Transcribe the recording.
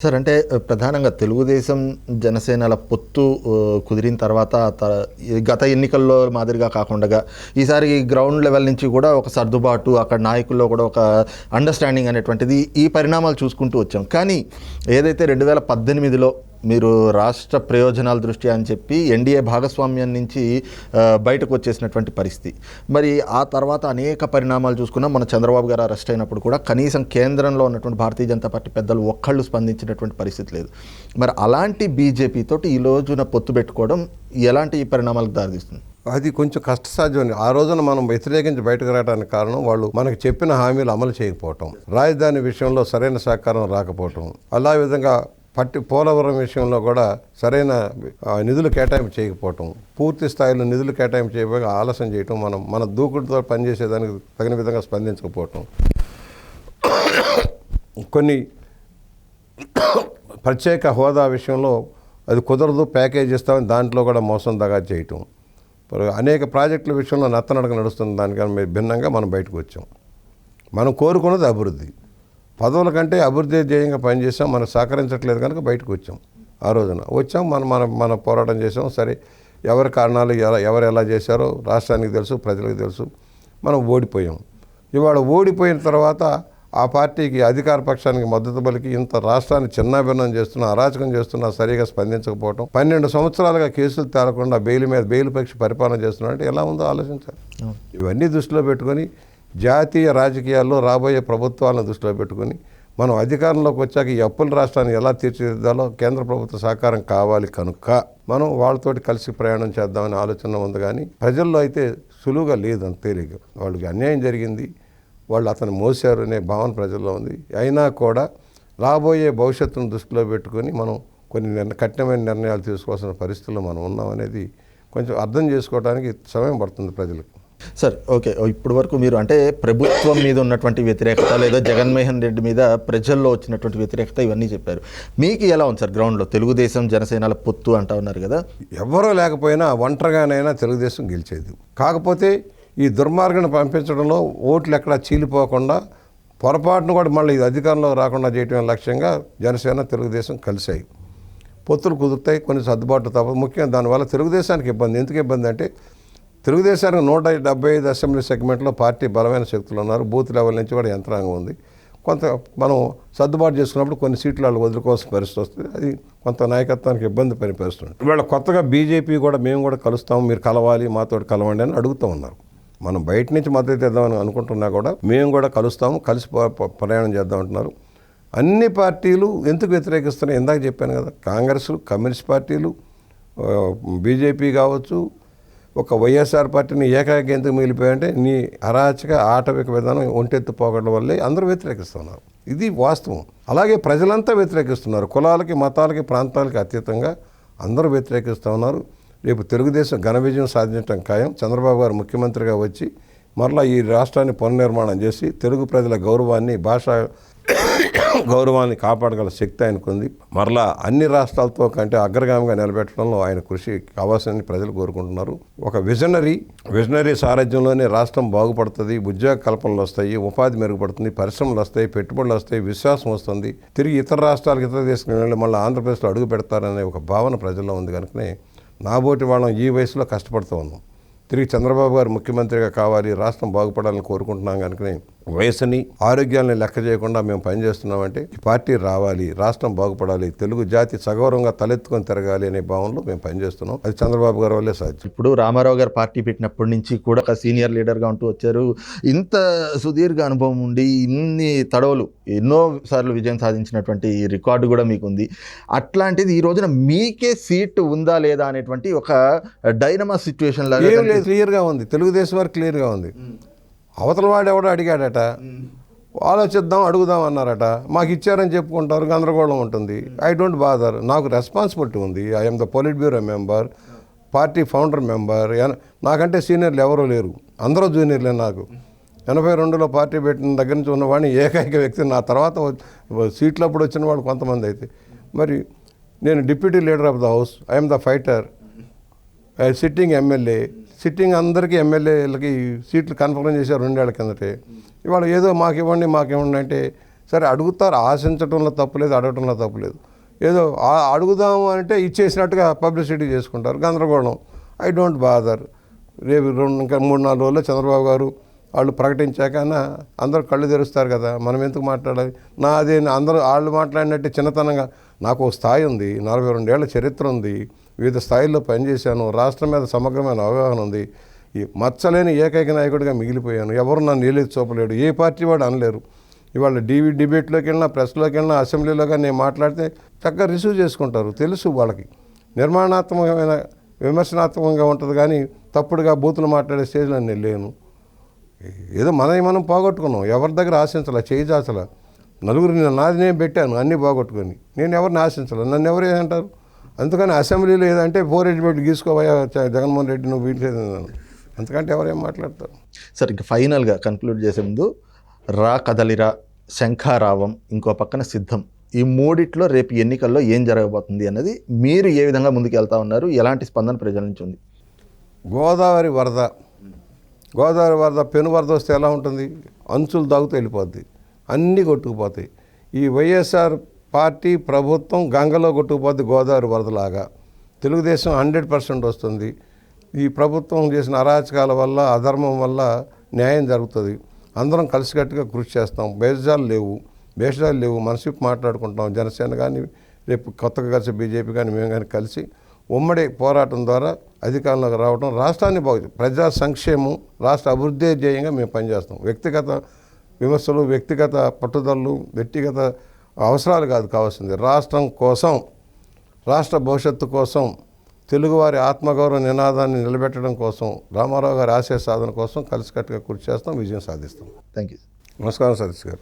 Sir అంటే ప్రధానంగా తెలుగుదేశం జనసేనల పొత్తు కుదిరిన తర్వాత త- గత ఎన్నికల్లో మాదిరిగా కాకుండా ఈసారి గ్రౌండ్ లెవెల్ నుంచి కూడా ఒక సర్దుబాటు అక్కడ నాయకుల్లో కూడా ఒక అండర్స్టాండింగ్ అనేటువంటిది ఈ పరిణామాలు చూసుకుంటూ వచ్చాం. కానీ ఏదైతే రెండు వేల పద్దెనిమిదిలో మీరు రాష్ట్ర ప్రయోజనాల దృష్ట్యా అని చెప్పి ఎన్డీఏ భాగస్వామ్యం నుంచి బయటకు వచ్చేసినటువంటి పరిస్థితి. మరి ఆ తర్వాత అనేక పరిణామాలు చూసుకున్నా. మన చంద్రబాబు గారు అరెస్ట్ అయినప్పుడు కూడా కనీసం కేంద్రంలో ఉన్నటువంటి భారతీయ జనతా పార్టీ పెద్దలు ఒక్కళ్ళు స్పందించినటువంటి పరిస్థితి లేదు. మరి అలాంటి బీజేపీ తోటి ఈ రోజున పొత్తు పెట్టుకోవడం ఎలాంటి పరిణామాలకు దారితీస్తుంది? అది కొంచెం కష్టసాధ్యం ఆ రోజున మనం వ్యతిరేకించి బయటకు రావడానికి కారణం వాళ్ళు మనకు చెప్పిన హామీలు అమలు చేయకపోవటం రాజధాని విషయంలో సరైన సహకారం రాకపోవటం అలా విధంగా పట్టి పోలవరం విషయంలో కూడా సరైన నిధులు కేటాయింపు చేయకపోవటం పూర్తి స్థాయిలో నిధులు కేటాయింపు చేయబోగా ఆలస్యం చేయటం మనం మన దూకుడుతో పనిచేసేదానికి తగిన విధంగా స్పందించకపోవటం. కొన్ని ప్రత్యేక హోదా విషయంలో అది కుదరదు ప్యాకేజ్ ఇస్తామని దాంట్లో కూడా మోసం దగా చేయటం. అనేక ప్రాజెక్టుల విషయంలో నత్తనడక నడుస్తున్న దానికన్నా భిన్నంగా మనం బయటకు వచ్చాం. మనం కోరుకున్నది అభివృద్ధి. పదవుల కంటే అభివృద్ధి ధ్యేయంగా పనిచేసాం మనకు సహకరించట్లేదు కనుక బయటకు వచ్చాం ఆ రోజున. వచ్చాం మనం మన మన పోరాటం చేసాం. సరే ఎవరి కారణాలు ఎలా ఎవరు ఎలా చేశారో రాష్ట్రానికి తెలుసు ప్రజలకు తెలుసు. మనం ఓడిపోయాం. ఇవాళ ఓడిపోయిన తర్వాత ఆ పార్టీకి అధికార పక్షానికి మద్దతు పలికి ఇంత రాష్ట్రాన్ని చిన్నాభిన్నం చేస్తున్నా అరాచకం చేస్తున్నా సరిగా స్పందించకపోవడం పన్నెండు సంవత్సరాలుగా కేసులు తేలకుండా బెయిల్ మీద బెయిల్ పక్షి పరిపాలన చేస్తున్నా అంటే ఎలా ఉందో ఆలోచించాలి. ఇవన్నీ దృష్టిలో పెట్టుకొని జాతీయ రాజకీయాల్లో రాబోయే ప్రభుత్వాలను దృష్టిలో పెట్టుకొని మనం అధికారంలోకి వచ్చాక ఈ అప్పుల రాష్ట్రాన్ని ఎలా తీర్చిదిద్దాలో కేంద్ర ప్రభుత్వ సహకారం కావాలి కనుక మనం వాళ్ళతోటి కలిసి ప్రయాణం చేద్దామనే ఆలోచన ఉంది కానీ ప్రజల్లో అయితే సులువుగా లేదు అంత తేలిక. వాళ్ళకి అన్యాయం జరిగింది వాళ్ళు అతను మోసారు అనే భావన ప్రజల్లో ఉంది. అయినా కూడా రాబోయే భవిష్యత్తును దృష్టిలో పెట్టుకొని మనం కొన్ని నిర్ణ కఠినమైన నిర్ణయాలు తీసుకోవాల్సిన పరిస్థితుల్లో మనం ఉన్నామనేది కొంచెం అర్థం చేసుకోవడానికి సమయం పడుతుంది ప్రజలకు. Sir okay. ఇప్పటి వరకు మీరు అంటే ప్రభుత్వం మీద ఉన్నటువంటి వ్యతిరేకత లేదా జగన్మోహన్ రెడ్డి మీద ప్రజల్లో వచ్చినటువంటి వ్యతిరేకత ఇవన్నీ చెప్పారు. మీకు ఎలా ఉంది సార్ గ్రౌండ్లో? తెలుగుదేశం జనసేనల పొత్తు అంటా ఉన్నారు కదా. ఎవరో లేకపోయినా ఒంటరిగానైనా తెలుగుదేశం గెలిచేది. కాకపోతే ఈ దుర్మార్గను పంపించడంలో ఓట్లు ఎక్కడా చీలిపోకుండా పొరపాటును కూడా మళ్ళీ ఇది అధికారంలో రాకుండా చేయటం లక్ష్యంగా జనసేన తెలుగుదేశం కలిశాయి. పొత్తులు కుదురుతాయి కొన్ని సర్దుబాట్లు తప్ప ముఖ్యంగా దానివల్ల తెలుగుదేశానికి ఇబ్బంది. ఎందుకు ఇబ్బంది అంటే తెలుగుదేశానికి నూట డెబ్బై ఐదు అసెంబ్లీ సెగ్మెంట్లో పార్టీ బలమైన శక్తులు ఉన్నారు. బూత్ లెవెల్ నుంచి కూడా యంత్రాంగం ఉంది. కొంత మనం సర్దుబాటు చేసుకున్నప్పుడు కొన్ని సీట్లు వాళ్ళు వదులుకోవాల్సిన పరిస్థితి వస్తుంది. అది కొంత నాయకత్వానికి ఇబ్బంది పని పరిస్థితి ఇవాళ కొత్తగా బీజేపీ కూడా మేము కూడా కలుస్తాము మీరు కలవాలి మాతో కలవండి అని అడుగుతూ ఉన్నారు. మనం బయట నుంచి మద్దతు ఇద్దామని అనుకుంటున్నా కూడా మేము కూడా కలుస్తాము కలిసి ప్రయాణం చేద్దాం అంటున్నారు. అన్ని పార్టీలు ఎందుకు వ్యతిరేకిస్తున్నాయి? ఇందాక చెప్పాను కదా కాంగ్రెస్ కమ్యూనిస్ట్ పార్టీలు బీజేపీ కావచ్చు ఒక వైఎస్ఆర్ పార్టీని ఏకాకి ఎందుకు మిగిలిపోయాయంటే నీ అరాచక ఆటవిక విధానం ఒంటెత్తుపోకడం వల్లే అందరూ వ్యతిరేకిస్తున్నారు. ఇది వాస్తవం. అలాగే ప్రజలంతా వ్యతిరేకిస్తున్నారు. కులాలకి మతాలకి ప్రాంతాలకి అతీతంగా అందరూ వ్యతిరేకిస్తూ ఉన్నారు. రేపు తెలుగుదేశం ఘన విజయం సాధించడం ఖాయం. చంద్రబాబు గారు ముఖ్యమంత్రిగా వచ్చి మరలా ఈ రాష్ట్రాన్ని పునర్నిర్మాణం చేసి తెలుగు ప్రజల గౌరవాన్ని భాష గౌరవాన్ని కాపాడగల శక్తి ఆయనకుంది. మరలా అన్ని రాష్ట్రాలతో కంటే అగ్రగామిగా నిలబెట్టడంలో ఆయన కృషి కావాల్సిందని ప్రజలు కోరుకుంటున్నారు. ఒక విజనరీ విజనరీ సారథ్యంలోనే రాష్ట్రం బాగుపడుతుంది ఉద్యోగ కల్పనలు వస్తాయి ఉపాధి మెరుగుపడుతుంది పరిశ్రమలు వస్తాయి పెట్టుబడులు వస్తాయి విశ్వాసం వస్తుంది. తిరిగి ఇతర రాష్ట్రాలకు ఇతర దేశాలకు వెళ్ళి మళ్ళీ ఆంధ్రప్రదేశ్లో అడుగు పెడతారనే ఒక భావన ప్రజల్లో ఉంది కనుకనే నాబోటి వాళ్ళం ఈ వయసులో కష్టపడుతూ ఉన్నాం. తిరిగి చంద్రబాబు గారు ముఖ్యమంత్రిగా కావాలి రాష్ట్రం బాగుపడాలని కోరుకుంటున్నాం కనుకనే వయసుని ఆరోగ్యాన్ని లెక్క చేయకుండా మేము పనిచేస్తున్నామంటే ఈ పార్టీ రావాలి రాష్ట్రం బాగుపడాలి తెలుగు జాతి సగౌరవంగా తలెత్తుకొని తిరగాలి అనే భావనలో మేము పనిచేస్తున్నాం అది చంద్రబాబు గారి వల్లే సాధ్యం. ఇప్పుడు రామారావు గారు పార్టీ పెట్టినప్పటి నుంచి కూడా ఒక సీనియర్ లీడర్గా ఉంటూ వచ్చారు. ఇంత సుదీర్ఘ అనుభవం ఉండి ఇన్ని తడవలు ఎన్నో సార్లు విజయం సాధించినటువంటి రికార్డు కూడా మీకుంది. అట్లాంటిది ఈ రోజున మీకే సీట్ ఉందా లేదా అనేటువంటి ఒక డైనమా సిచ్యువేషన్ లాగా క్లియర్గా ఉంది. తెలుగుదేశం వారు క్లియర్గా ఉంది. అవతల వాడు ఎవడో అడిగాడట ఆలోచిద్దాం అడుగుదాం అన్నారట. మాకు ఇచ్చారని చెప్పుకుంటారు గందరగోళం ఉంటుంది. ఐ డోంట్ బాదర్ నాకు రెస్పాన్సిబిలిటీ ఉంది. I'm the politburo member party founder member నాకంటే సీనియర్లు ఎవరూ లేరు. అందరూ జూనియర్లే నాకు. ఎనభై రెండులో పార్టీ పెట్టిన దగ్గర నుంచి ఉన్నవాడిని ఏకైక వ్యక్తి. నా తర్వాత సీట్లు అప్పుడు వచ్చిన వాళ్ళు కొంతమంది అయితే. మరి నేను deputy leader of the house. I'm the fighter sitting MLA sitting అందరికీ ఎమ్మెల్యేలకి సీట్లు కన్ఫర్మ్ చేశారు రెండేళ్ళ కిందటే. ఇవాళ ఏదో మాకు ఇవ్వండి మాకు ఇవ్వండి అంటే సరే అడుగుతారు ఆశించడంలో తప్పులేదు అడగటంలో తప్పులేదు ఏదో అడుగుదాము అంటే ఇచ్చేసినట్టుగా పబ్లిసిటీ చేసుకుంటారు గందరగోళం. I don't bother. రేపు రెండు ఇంకా మూడు నాలుగు రోజుల్లో చంద్రబాబు గారు వాళ్ళు ప్రకటించాకన్నా అందరూ కళ్ళు తెరుస్తారు కదా మనం ఎందుకు మాట్లాడాలి? నా అదే అందరూ వాళ్ళు మాట్లాడినట్టు చిన్నతనంగా. నాకు స్థాయి ఉంది నలభై రెండేళ్ళ చరిత్ర ఉంది. వివిధ స్థాయిల్లో పనిచేశాను. రాష్ట్రం మీద సమగ్రమైన అవగాహన ఉంది. ఈ మచ్చలేని ఏకైక నాయకుడిగా మిగిలిపోయాను. ఎవరు నన్ను ఏలేదు చూపలేడు. ఏ పార్టీ వాడు అనలేరు. ఇవాళ డివి డిబేట్లోకి వెళ్ళినా ప్రెస్లోకి వెళ్ళినా అసెంబ్లీలోగా నేను మాట్లాడితే చక్కగా రిసీవ్ చేసుకుంటారు. తెలుసు వాళ్ళకి. నిర్మాణాత్మకమైన విమర్శనాత్మకంగా ఉంటుంది కానీ తప్పుడుగా బూతులు మాట్లాడే స్టేజ్లో నేను లేను. ఏదో మనది మనం పోగొట్టుకున్నాం. ఎవరి దగ్గర ఆశించాల? చేయి నలుగురు నేను నాది నేను పెట్టాను. అన్నీ పోగొట్టుకొని. నేను ఎవరిని ఆశించాల? నన్ను ఎవరు అంటారు? అందుకని అసెంబ్లీలో ఏదంటే ఫోర్ ఎయిట్ పెట్టి జగన్మోహన్ రెడ్డి నువ్వు వీటి అంతకంటే ఎవరేం మాట్లాడతారు? సార్ ఇక ఫైనల్గా కన్క్లూడ్ చేసే ముందు రా కదలిరా శంఖారావం ఇంకో పక్కన సిద్ధం. ఈ మూడిట్లో రేపు ఎన్నికల్లో ఏం జరగబోతుంది అన్నది మీరు ఏ విధంగా ముందుకు వెళ్తా ఉన్నారు ఎలాంటి స్పందన ప్రజల నుంచి ఉంది? గోదావరి వరద. గోదావరి వరద పెను వరద వస్తే ఎలా ఉంటుంది? అంచులు దాగుతూ వెళ్ళిపోద్ది. అన్నీ కొట్టుకుపోతాయి. ఈ వైఎస్ఆర్ పార్టీ ప్రభుత్వం గంగలో కొట్టుకుపోద్ది గోదావరి వరదలాగా. తెలుగుదేశం హండ్రెడ్ పర్సెంట్ వస్తుంది. ఈ ప్రభుత్వం చేసిన అరాచకాల వల్ల అధర్మం వల్ల న్యాయం జరుగుతుంది. అందరం కలిసికట్టుగా కృషి చేస్తాం. భేషజాలు లేవు. భేషజాలు లేవు. మనసు మాట్లాడుకుంటాం జనసేన కానీ రేపు కొత్తగా కలిసి బీజేపీ కానీ మేము కానీ కలిసి ఉమ్మడి పోరాటం ద్వారా అధికారంలోకి రావడం రాష్ట్రాన్ని బాగు ప్రజా సంక్షేమం రాష్ట్ర అభివృద్ధి ధ్యేయంగా మేము పనిచేస్తాం. వ్యక్తిగత విమర్శలు వ్యక్తిగత పట్టుదలలు వ్యక్తిగత అవసరాలు కాదు కావాల్సింది. రాష్ట్రం కోసం రాష్ట్ర భవిష్యత్తు కోసం తెలుగువారి ఆత్మగౌరవ నినాదాన్ని నిలబెట్టడం కోసం రామారావు గారి ఆశయ సాధన కోసం కలిసికట్టుగా కృషి చేస్తాం విజయం సాధిస్తాం. థ్యాంక్ యూ నమస్కారం సతీష్ గారు.